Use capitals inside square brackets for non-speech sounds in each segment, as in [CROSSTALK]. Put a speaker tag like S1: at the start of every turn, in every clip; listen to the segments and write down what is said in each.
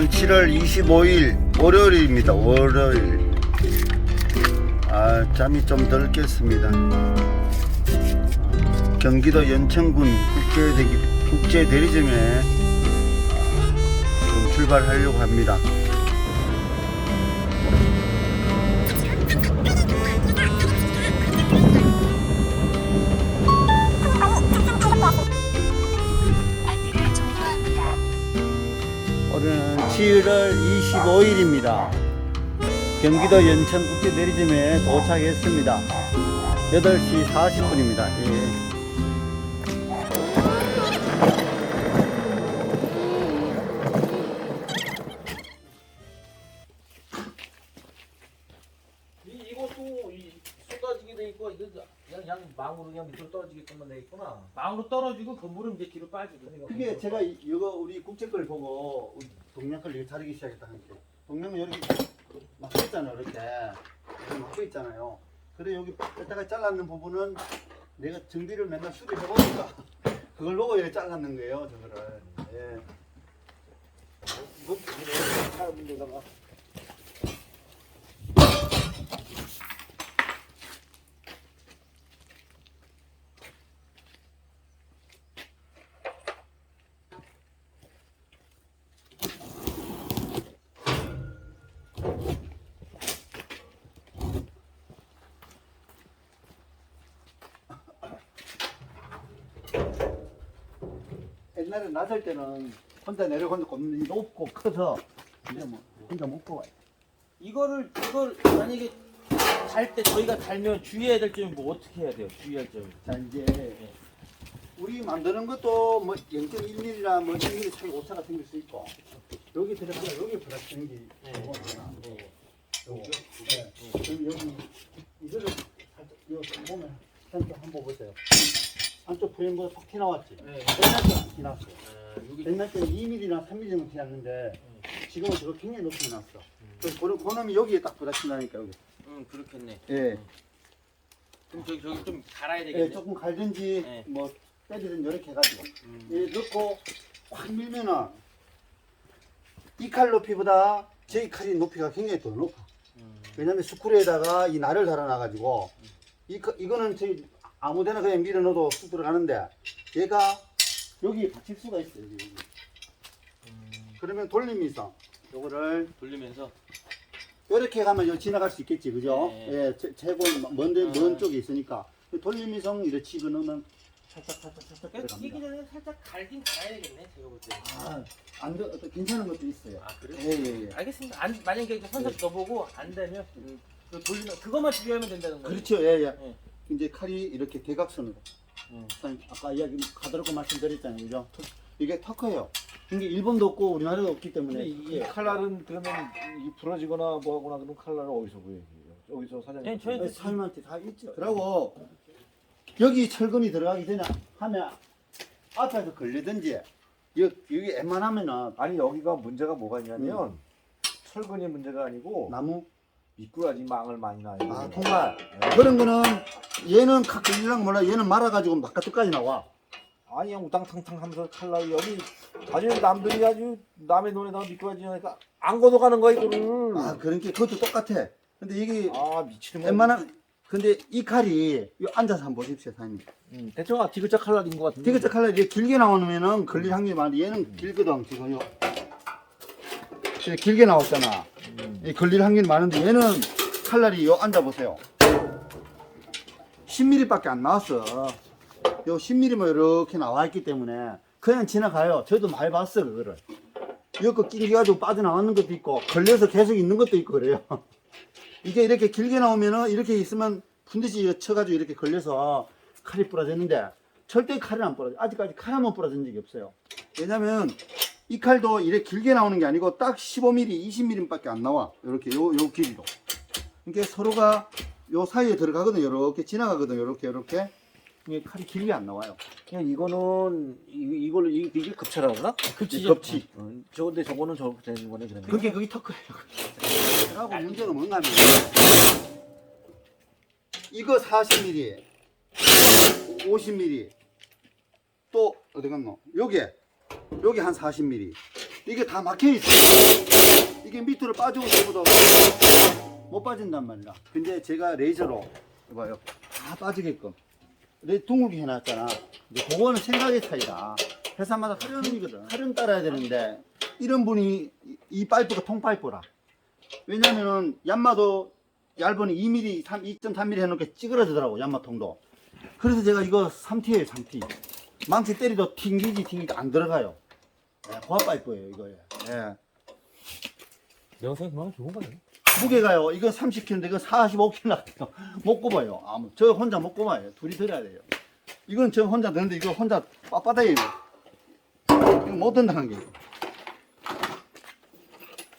S1: 오늘은 7월 25일 월요일입니다. 월요일. 아, 잠이 좀 덜 깼습니다. 경기도 연천군 국제대기, 국제대리점에 아, 좀 출발하려고 합니다. 오늘은 7월 25일입니다. 경기도 연천 국제대리점에 도착했습니다. 8시 40분입니다. 예.
S2: 그냥 밑으로 떨어지게끔만 돼 있구나. 망으로 떨어지고 그물은 이제 뒤로 빠지고.
S1: 그게 제가 이- 이거 우리 국제 걸 보고 우리 동양 걸 이렇게 자르기 시작했다 하니까 동양은 이렇게 막혀 있잖아요 이렇게 이렇게 막혀 있잖아요 그래 여기 뺐다가 잘랐는 부분은 내가 정비를 맨날 수리해 보니까 [LAUGHS] 그걸 보고 이렇게 잘랐는 거예요 저거를 예.
S2: 이거 사람은 데다가
S1: 옛날에 낮을 때는 혼자 내려가는 곰이 높고 커서 이제 뭐 혼자 못 뽑아요
S2: 이거를 이걸 만약에 달 때 저희가 달면 주의해야 될 점이 뭐 어떻게 해야 돼요? 주의할 점이.
S1: 자 이제 우리 만드는 것도 뭐 0.1mm나 뭐 1mm 차이 오차가 생길 수 있고 여기 들어가면 여기 부딪히는 게
S2: 네. 네.
S1: 요거. 네. 그럼 여기 이거를 살짝 이거 보면 한번 보세요. 한쪽 프레임보다 톡 튀나왔지.
S2: 네.
S1: 옛날.
S2: 아, 여기
S1: 옛날 때는 2mm나 3mm면 튀났는데 지금은 저거 굉장히 높게 났어. 그래서 그런 그놈이 여기에 딱 부딪힌다니까 여기.
S2: 음 그렇겠네.
S1: 예.
S2: 그럼 저기 저기 좀 갈아야 되겠네.
S1: 예, 조금 갈든지
S2: 네.
S1: 뭐 때리든 이렇게 해가지고.
S2: 음.
S1: 예, 넣고 확 밀면은 이 칼 높이보다 제 칼이 높이가 굉장히 더 높아.
S2: 음.
S1: 왜냐면 스크루에다가 이 날을 달아놔가지고 이 거- 이거는 저희 아무데나 그냥 밀어 넣어도 쑥 들어가는데 얘가 여기 받칠 수가 있어요. 여기.
S2: 음.
S1: 그러면 돌림이서 요거를
S2: 돌리면서
S1: 이렇게 가면 여기 지나갈 수 있겠지, 그죠?
S2: 네.
S1: 예, 제- 제고 먼, 데- 먼
S2: 아.
S1: 쪽에 있으니까 돌림이성 이렇게 집어 넣으면 살짝 살짝 살짝
S2: 이기
S1: 들어갑니다.
S2: 전에 살짝 갈긴 갈아야 되겠네. 제가 볼 때.
S1: 아, 안 돼, 어떤 괜찮은 것도 있어요.
S2: 아 그래?
S1: 예, 예, 예.
S2: 알겠습니다. 안, 만약에 이제 선착
S1: 네.
S2: 넣어보고 안 되면 그 돌리면 그것만 주의하면 된다는 거예요.
S1: 그렇죠, 예, 예.
S2: 예.
S1: 이제 칼이 이렇게 대각선으로.
S2: 음.
S1: 아까 이야기 가다롭고 말씀드렸잖아요, 그죠? 이게 터커예요. 이게 일본도 없고 우리나라도 없기 때문에
S3: 근데 이
S1: 이게
S3: 칼날은 그러면 이 부러지거나 뭐 하거나 그런 칼날은 어디서 구해요? 여기서 사장님.
S2: 네, 저희-
S1: 사장님한테 다 있죠. 그러고 여기 철근이 들어가기 전에 하면 앞에서 걸리든지 여기, 여기 웬만하면은
S3: 아니 여기가 문제가 뭐가 있냐면 철근이 문제가 아니고
S1: 나무
S3: 미꾸라지 망을 많이 나요.
S1: 아 통발 그런 거는 얘는 각 걸리랑 몰라 얘는 말아가지고 바깥까지 나와
S3: 아니 그냥 우당탕탕 하면서 칼날 여기 아주 남들이 아주 남의 눈에다가 미꾸라지 하니까 안 걷어가는 거야 이거를.
S1: 아 그런 게 그것도 똑같아 근데 이게
S3: 아 미치는 거야.
S1: 웬만한 근데 이 칼이 이 앉아서 한번 보십시오 사장님
S3: 음, 대충 아 디귿자 칼날인 것 같은데.
S1: 디귿자 칼날이 이렇게 길게 나오면은 걸릴 확률이 많은데 얘는 길거든 지금 요 길게 나왔잖아
S3: 음.
S1: 이 걸릴 확률이 많은데 얘는 칼날이 요 앉아보세요. 10mm밖에 안 나왔어. 요 10mm만 이렇게 나와 있기 때문에 그냥 지나가요. 저도 많이 봤어 그거를. 이거 끼가지고 빠져나왔는 것도 있고 걸려서 계속 있는 것도 있고 그래요. [LAUGHS] 이게 이렇게 길게 나오면은 이렇게 있으면 분듯이 쳐가지고 이렇게 걸려서 칼이 부러졌는데 절대 칼은 안 부러져. 아직까지 칼 한번 부러진 적이 없어요. 왜냐면 이 칼도 이렇게 길게 나오는 게 아니고 딱 15mm, 20mm밖에 안 나와. 이렇게 요, 요 길이로. 이게 서로가 요 사이에 들어가거든요. 이렇게 지나가거든요. 이렇게 이렇게. 이게 칼이 길게 안 나와요.
S3: 그냥 이거는 이, 이걸로 이, 이게 급체라구나?
S2: 급치죠.
S1: 겹치.
S3: 어, 저 근데 저거는 저렇게 되는 거네 그러면.
S1: 그게 그게 터크예요. 그하고 문제가 뭔가 하면 이거 40mm, 50mm, 또 어디 갔노? 요게 요게 한 40mm. 이게 다 막혀 있어. 이게 밑으로 빠지고 싶어도 못 빠진단 말이야. 근데 제가 레이저로 봐요. 다 빠지게끔 레 둥글게 해놨잖아. 근데 그거는 생각의 차이다. 회사마다 활용이거든. 활용 따라야 되는데 이런 분이 이- 이 파이프가 통파이프라. 왜냐면은 얀마도 얇은 2mm, 3, 2.3mm 해놓게 찌그러지더라고 얀마통도. 그래서 제가 이거 3T예요 3T. 망치 때리도 튕기지 튕기지 안 들어가요. 예, 고압 파이프예요 이거. 예.
S2: 영상이 그만큼 좋은 거네.
S1: 무게가요. 이거 30kg인데 이거 45kg 나가요. 못 꼽아요. 아무 저 혼자 못 꼽아요. 둘이 들어야 돼요. 이건 저 혼자 드는데 이거 혼자 빳빳해요. 이거 못 든다는 게.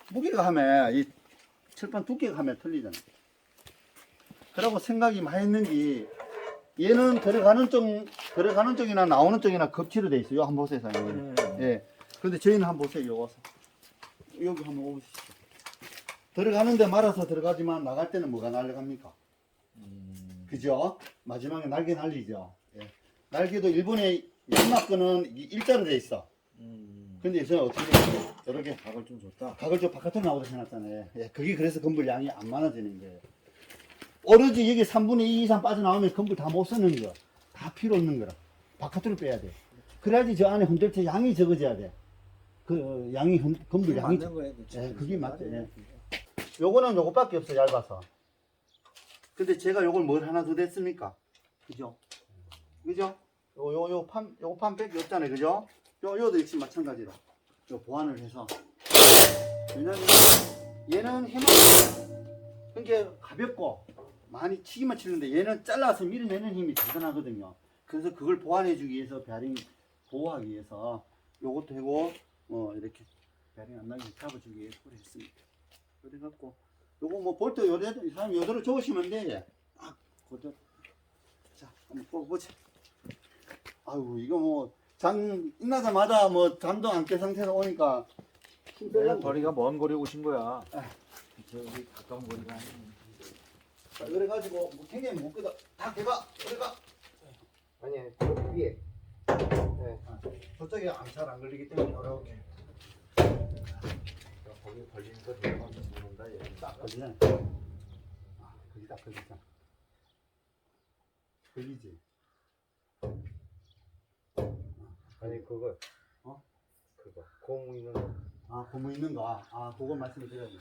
S1: 무게가 하면 이 철판 두께가 하면 틀리잖아. 그러고 생각이 많이 했는지 얘는 들어가는 쪽 들어가는 쪽이나 나오는 쪽이나 겹치로 돼 있어요. 한번 보세요, 사장님. 예. 근데 저희는 한번 보세요. 요거 여기 한번 오시죠. 들어가는데 말아서 들어가지만 나갈 때는 뭐가 날아갑니까? 그죠? 마지막에 날개 날리죠. 예. 날개도 일본의 연막근은 이 일자로 돼 있어. 근데 저는 어떻게 돼요? 이렇게
S3: 각을 좀 줬다.
S1: 각을 좀 바깥으로 나오게 해놨잖아요. 예. 그게 그래서 건물 양이 안 많아지는 거예요. 오로지 여기 3분의 2 이상 빠져나오면 건물 다 못 쓰는 거야. 다 필요 없는 거라. 바깥으로 빼야 돼. 그래야지 저 안에 흔들 때 양이 적어져야 돼. 그 양이 흔, 건물 양이
S3: 맞는 거예요. 그치?
S1: 예, 그게 맞죠, 예. 요거는 요거밖에 없어 얇아서. 근데 제가 요걸 뭘 하나 더 됐습니까? 그죠? 그죠? 요 요 요판 요거 판백 없잖아요, 그죠? 요 요도 역시 마찬가지로 요 보완을 해서 왜냐면 얘는 해만 그러니까 가볍고 많이 치기만 치는데 얘는 잘라서 밀어내는 힘이 대단하거든요. 그래서 그걸 보완해주기 위해서 베어링 보호하기 위해서 요것도 하고 뭐 이렇게 베어링 안 나게 잡아주기 위해서 그걸 했습니다. 그래갖고 요거 뭐 볼트 요래 이 사람 요대로 좋으시면 돼. 딱 그저 자 한번 뽑아보자. 아유 이거 뭐장 끝나자마자 뭐 잠도 안깰 상태로 오니까 힘
S3: 내가
S1: 빼려고
S3: 거리가 먼 거리 오신 거야.
S1: 아.
S3: 저기 가까운 거리가 아니고.
S1: 자, 그래가지고 뭐 굉장히 못 끄다 다 개가 그래가
S4: 아니 저 위에
S1: 저쪽에 잘안 걸리기 때문에 이렇게
S3: 거기 걸리는 거 내가 죽는다. 얘.
S1: 딱 걸리잖아. 아, 거기 딱 걸리잖아. 걸리지.
S4: 아니 그거
S1: 어?
S4: 그거 고무 있는 거
S1: 아, 고무 있는 거. 아, 그거 말씀드려야겠네.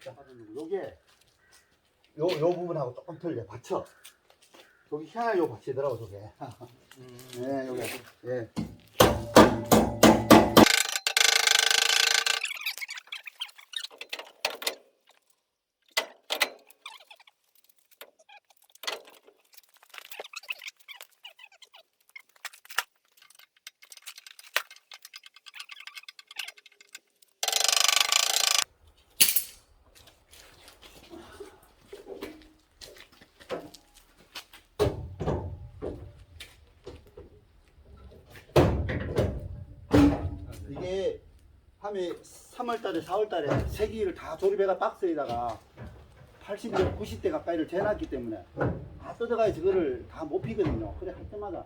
S1: 자, 요게 요, 요 부분하고 조금 틀려. 받쳐. 여기 희한하게 요 받치더라고, 저게. 네, 여기. 예. 이게 함에 3월달에 4월달에 세기를 다 조립해가 박스에다가 80대 90대 가까이를 재놨기 때문에 다 뜯어가야 저거를 다 못 피거든요. 그래 할 때마다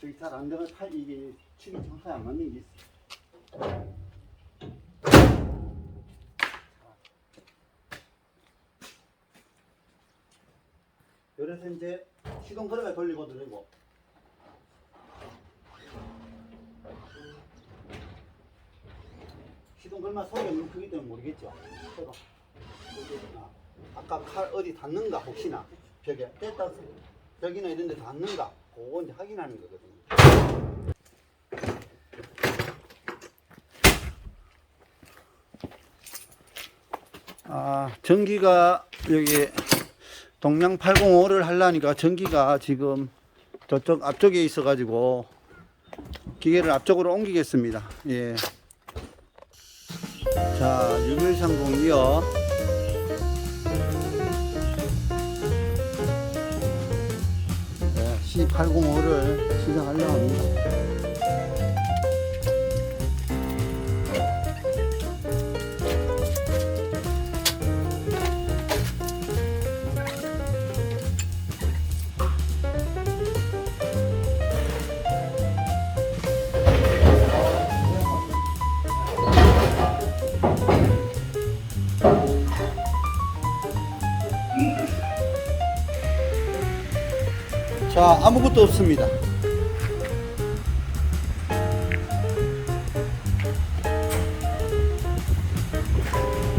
S1: 저기 잘 안 들어가 탈 이게 칩이 정확하게 안 맞는 게 있어. 그래서 이제 시동 걸어가 돌리고 들리고 동 걸마 소리가 너무 크기 때문에 모르겠죠. 해봐. 아까 칼 어디 닿는가 혹시나 벽에 뗐다 벽이나 이런 데 닿는가 그거 이제 확인하는 거거든요. 아 전기가 여기 동양 805를 하려니까 전기가 지금 저쪽 앞쪽에 있어 가지고 기계를 앞쪽으로 옮기겠습니다. 예. 자, 6130이요. 네, C805를 시작하려고 합니다. 자, 아무것도 없습니다.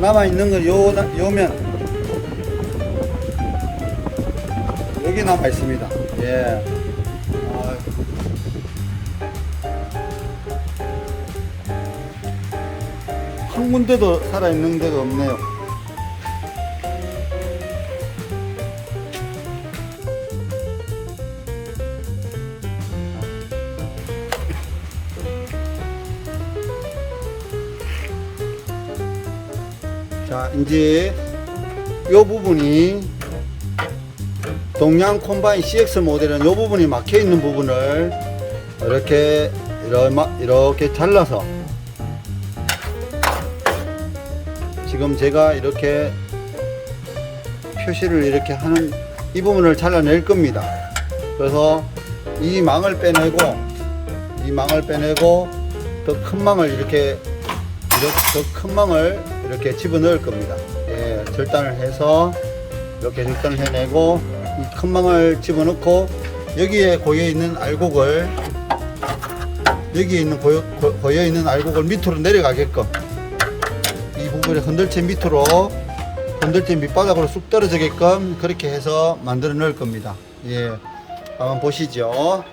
S1: 남아있는 건 요, 요면. 여기 남아있습니다. 예. 아유. 한 군데도 살아있는 데가 없네요. 자, 이제 요 부분이 동양 콤바인 CX 모델은 요 부분이 막혀 있는 부분을 이렇게 이렇게 잘라서 지금 제가 이렇게 표시를 이렇게 하는 이 부분을 잘라낼 겁니다. 그래서 이 망을 빼내고 이 망을 빼내고 더 큰 망을 이렇게 더 큰 망을 이렇게 집어넣을 겁니다. 예, 절단을 해서 이렇게 절단을 해내고 이큰 망을 집어넣고 여기에 고여 있는 알곡을 여기에 있는 고여, 고- 고여 있는 알곡을 밑으로 내려가게끔 이 부분에 흔들채 밑으로 흔들채 밑바닥으로 쑥 떨어지게끔 그렇게 해서 만들어 넣을 겁니다. 예, 한번 보시죠.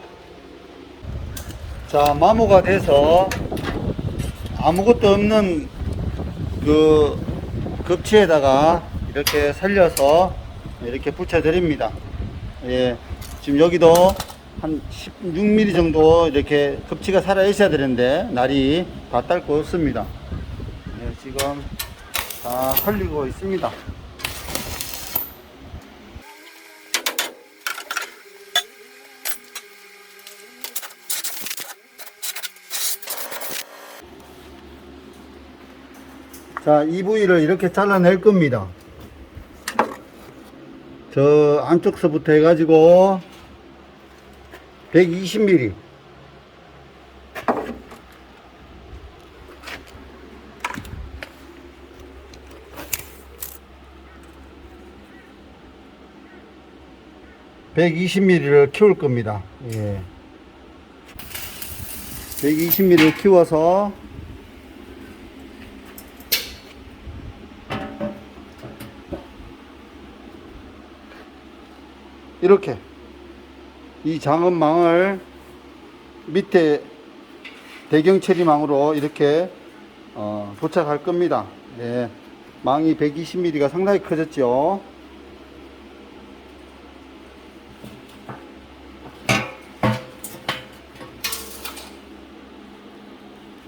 S1: 자, 마모가 돼서 아무것도 없는 그 급치에다가 이렇게 살려서 이렇게 붙여드립니다. 예, 지금 여기도 한 16mm 정도 이렇게 급치가 살아 있어야 되는데 날이 다 닳고 없습니다. 예, 지금 다 흘리고 있습니다. 자, 이 부위를 이렇게 잘라낼 겁니다. 저 안쪽서부터 해가지고 120mm. (120mm를) 키울 겁니다 예. 120mm를 키워서 이렇게 이 장엄망을 밑에 대경 처리망으로 이렇게 어, 도착할 겁니다. 예. 망이 120mm가 상당히 커졌죠.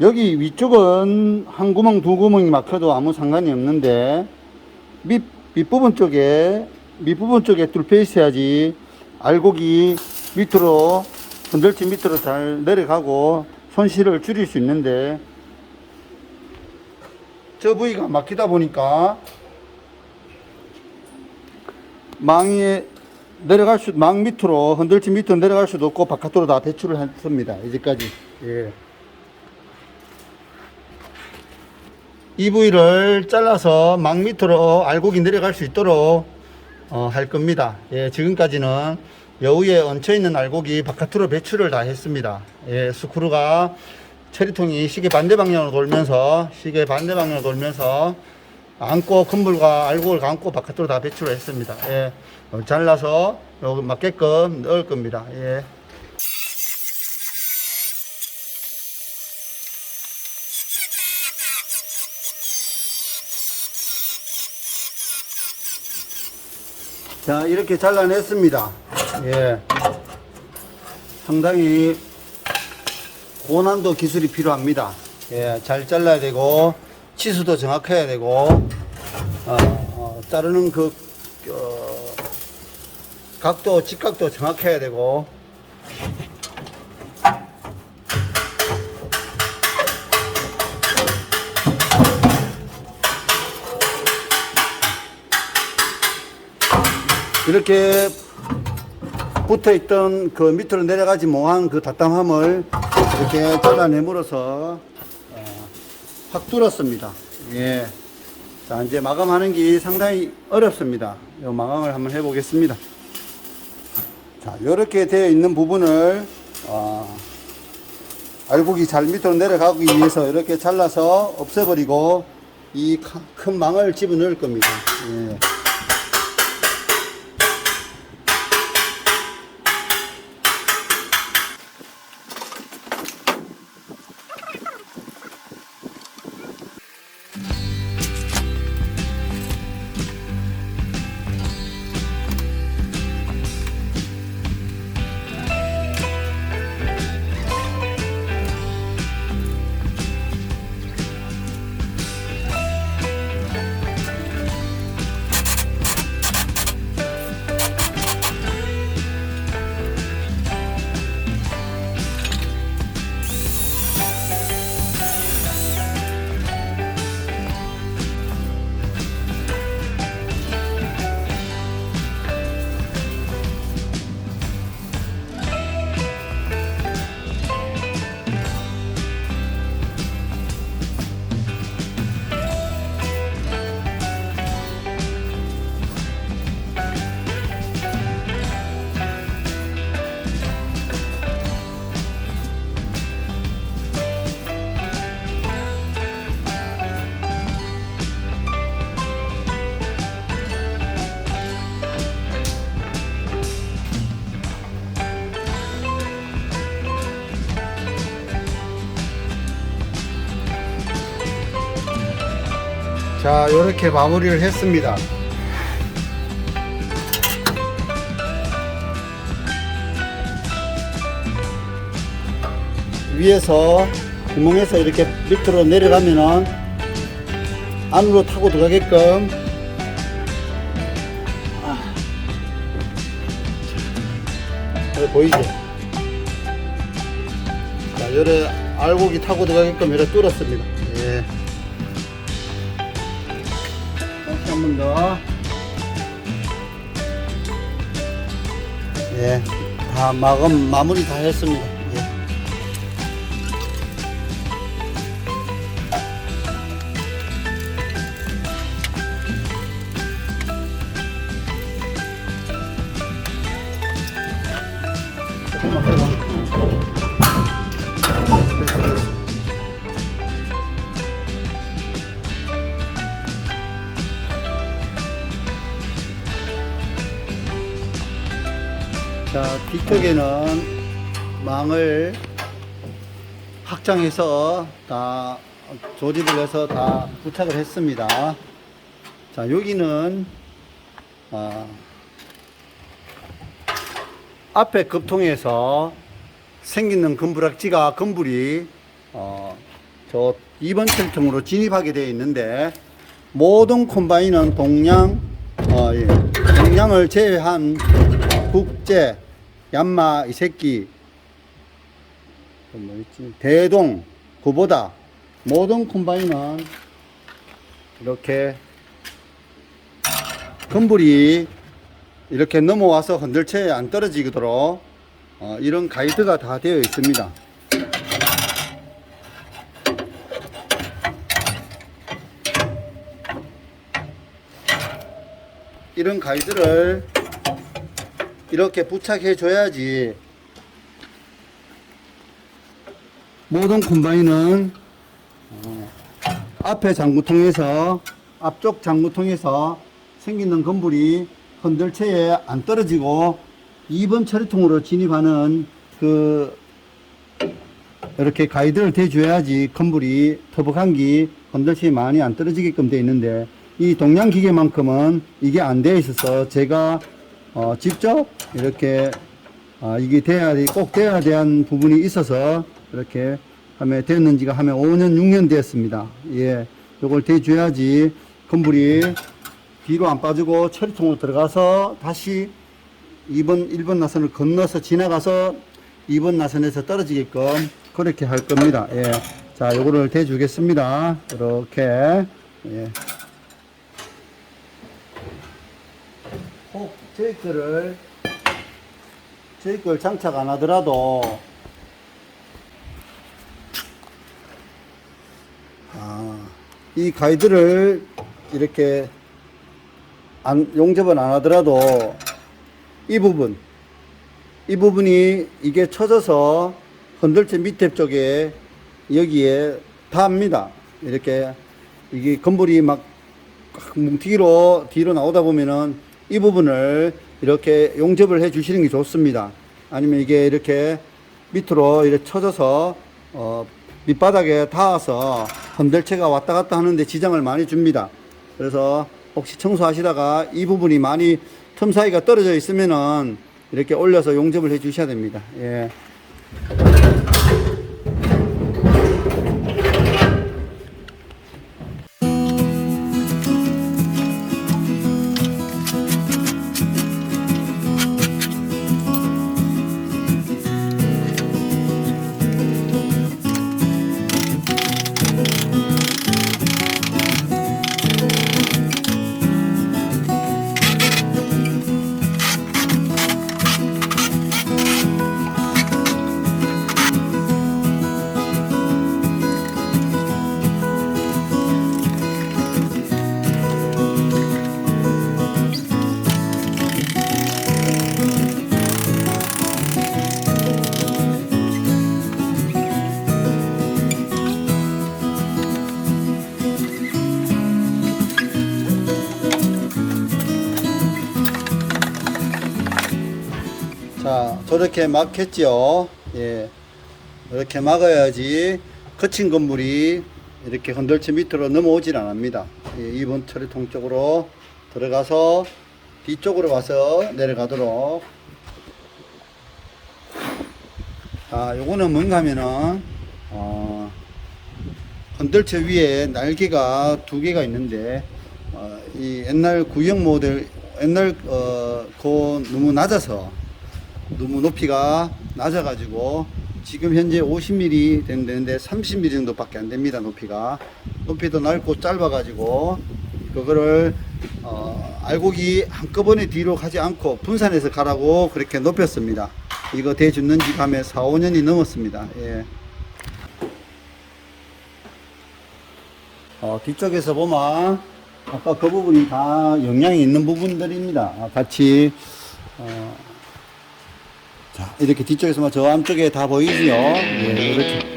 S1: 여기 위쪽은 한 구멍 두 구멍이 막혀도 아무 상관이 없는데 밑, 밑부분 쪽에 밑부분 쪽에 뚫려 있어야지 알곡이 밑으로 흔들치 밑으로 잘 내려가고 손실을 줄일 수 있는데 저 부위가 막히다 보니까 망이 내려갈 수, 망 밑으로 흔들치 밑으로 내려갈 수도 없고 바깥으로 다 배출을 했습니다. 이제까지. 예. 이 부위를 잘라서 망 밑으로 알곡이 내려갈 수 있도록 어, 할 겁니다. 예, 지금까지는 여우에 얹혀 있는 알곡이 바깥으로 배출을 다 했습니다. 예, 스크루가 처리통이 시계 반대 방향으로 돌면서 시계 반대 방향으로 돌면서 안고 건물과 알곡을 감고 바깥으로 다 배출을 했습니다. 예, 어, 잘라서 여기 맞게끔 넣을 겁니다. 예. 자, 이렇게 잘라냈습니다. 예. 상당히 고난도 기술이 필요합니다. 예, 잘 잘라야 되고, 치수도 정확해야 되고, 어, 어, 자르는 그, 어, 각도, 직각도 정확해야 되고, 이렇게 붙어 있던 그 밑으로 내려가지 못한 그 답답함을 이렇게 잘라내물어서 어, 확 뚫었습니다. 예. 자, 이제 마감하는 게 상당히 어렵습니다. 이 마감을 한번 해보겠습니다. 자, 이렇게 되어 있는 부분을 어, 알곡이 잘 밑으로 내려가기 위해서 이렇게 잘라서 없애버리고 이 큰 망을 집어넣을 겁니다. 예. 자, 이렇게 마무리를 했습니다. 위에서 구멍에서 이렇게 밑으로 내려가면은 안으로 타고 들어가게끔 아. 여기 보이죠? 자, 요래 알곡이 타고 들어가게끔 이렇게 뚫었습니다. 한 번 더. 예. 다 마감, 마무리 다 했습니다. 확장해서 다 조립을 해서 다 부착을 했습니다. 자, 여기는 아, 앞에 급통에서 생기는 금부락지가 금불이 어, 저 2번 철통으로 진입하게 되어 있는데 모든 콤바인은 동양 어, 예, 동양을 제외한 국제 얀마 이 새끼 또 뭐 있지? 대동 그보다 모든 콤바인은 이렇게 금불이 이렇게 넘어와서 흔들채에 안 떨어지도록 어, 이런 가이드가 다 되어 있습니다. 이런 가이드를 이렇게 부착해 줘야지 모든 콤바인은 어, 앞에 장구통에서 앞쪽 장구통에서 생기는 건불이 흔들체에 안 떨어지고 2번 처리통으로 진입하는 그 이렇게 가이드를 대줘야지 건불이 터벅한기 흔들체에 많이 안 떨어지게끔 되어 있는데 이 동양 기계만큼은 이게 안 되어 있어서 제가 어, 직접 이렇게 아, 이게 돼야 돼- 꼭 돼야 되는 부분이 있어서 이렇게 하면 됐는지가 하면 5년 6년 되었습니다. 예, 요걸 대줘야지 건불이 뒤로 안 빠지고 처리통으로 들어가서 다시 2번 1번 나선을 건너서 지나가서 2번 나선에서 떨어지게끔 그렇게 할 겁니다. 예. 자, 요거를 대주겠습니다. 이렇게 예. 혹 제이크를 제이크를 장착 안 하더라도 아, 이 가이드를 이렇게 안, 용접은 안 하더라도 이 부분 이 부분이 이게 쳐져서 건들체 밑에 쪽에 여기에 닿습니다. 이렇게 이게 건물이 막 뭉티기로 뒤로 나오다 보면은 이 부분을 이렇게 용접을 해 주시는 게 좋습니다. 아니면 이게 이렇게 밑으로 이렇게 쳐져서 어, 밑바닥에 닿아서 건들체가 왔다 갔다 하는데 지장을 많이 줍니다. 그래서 혹시 청소하시다가 이 부분이 많이 틈 사이가 떨어져 있으면은 이렇게 올려서 용접을 해 주셔야 됩니다. 예. 자, 저렇게 막혔죠. 예. 이렇게 막아야지 거친 건물이 이렇게 건들체 밑으로 넘어오질 않습니다. 예, 2번 처리통 쪽으로 들어가서 뒤쪽으로 와서 내려가도록. 자, 요거는 뭔가 하면은, 어, 건들체 위에 날개가 두 개가 있는데, 어, 이 옛날 구형 모델, 옛날, 어, 그 너무 낮아서 너무 높이가 낮아가지고 지금 현재 50mm 되는데 30mm 정도밖에 안 됩니다 높이가. 높이도 넓고 짧아가지고 그거를 어, 알고기 한꺼번에 뒤로 가지 않고 분산해서 가라고 그렇게 높였습니다. 이거 대줍는 지 감에 4, 5년이 넘었습니다. 예. 어, 뒤쪽에서 보면 아까 그 부분이 다 영향이 있는 부분들입니다. 아, 같이 어, 자, 이렇게 뒤쪽에서만 저 안쪽에 다 보이지요? 예, 이렇게.